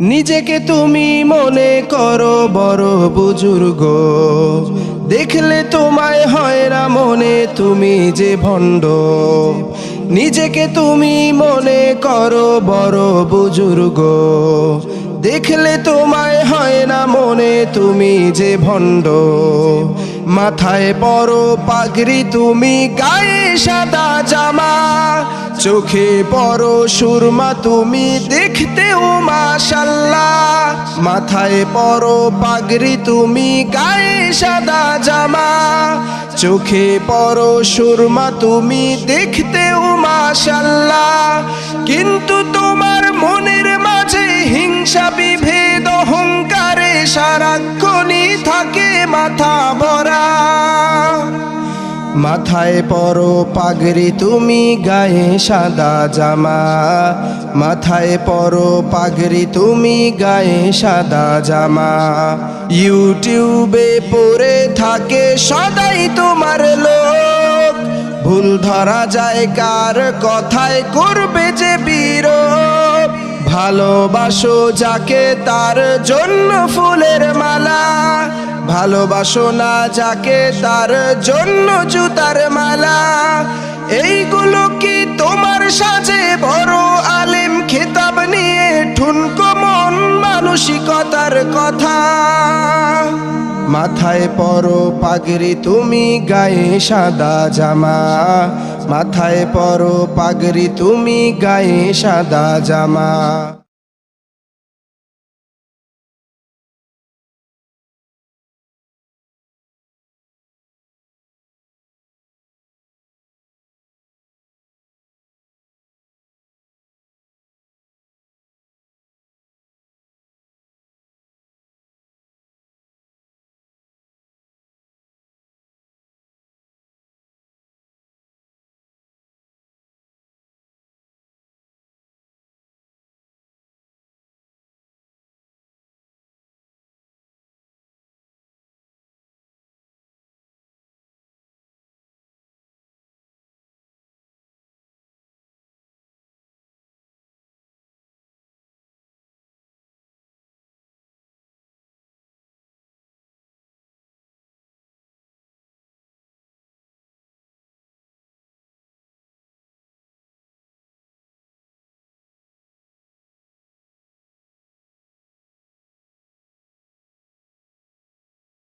নিজেকে তুমি মনে করো বড় বুজুর্গ। দেখলে তোমায় হয় না মনে তুমি যে ভণ্ড। নিজেকে তুমি মনে করো বড় বুজুর্গ। দেখলে তোমায় হয় না মনে তুমি যে ভণ্ড। মাথায় বড় পাগড়ি, তুমি গায়ে সাদা জামা। চোখে বড় সুরমা, তুমি দেখতেও মাশাল্লাহ। মাথায় বড় পাগড়ি, তুমি গায়ে সাদা জামা। চোখে বড় সুরমা, তুমি দেখতেও মাশাল্লাহ। কিন্তু মাথা ভরা। মাথায় পরো পাগড়ি, তুমি গায়ে সাদা জামা। মাথায় পরো পাগড়ি, তুমি গায়ে সাদা জামা। ইউটিউবে পড়ে থাকে সদাই তোমার লোক। ভুল ধরা যায় কার কথায় করবে যে বিরোধ। ভালোবাসো যাকে তার জন্য ফুলের মালা। ভালোবাসো না যাকে তার জন্য জুতার মালা। এইগুলো কি তোমার সাজে বড় আলিম খেতাব নিয়ে? ঠুনকো মন মানসিকতার কথা। মাথায় পরো পাগড়ি তুমি গায়ে সাদা জামা। মাথায় পরো পাগড়ি তুমি গায়ে সাদা জামা।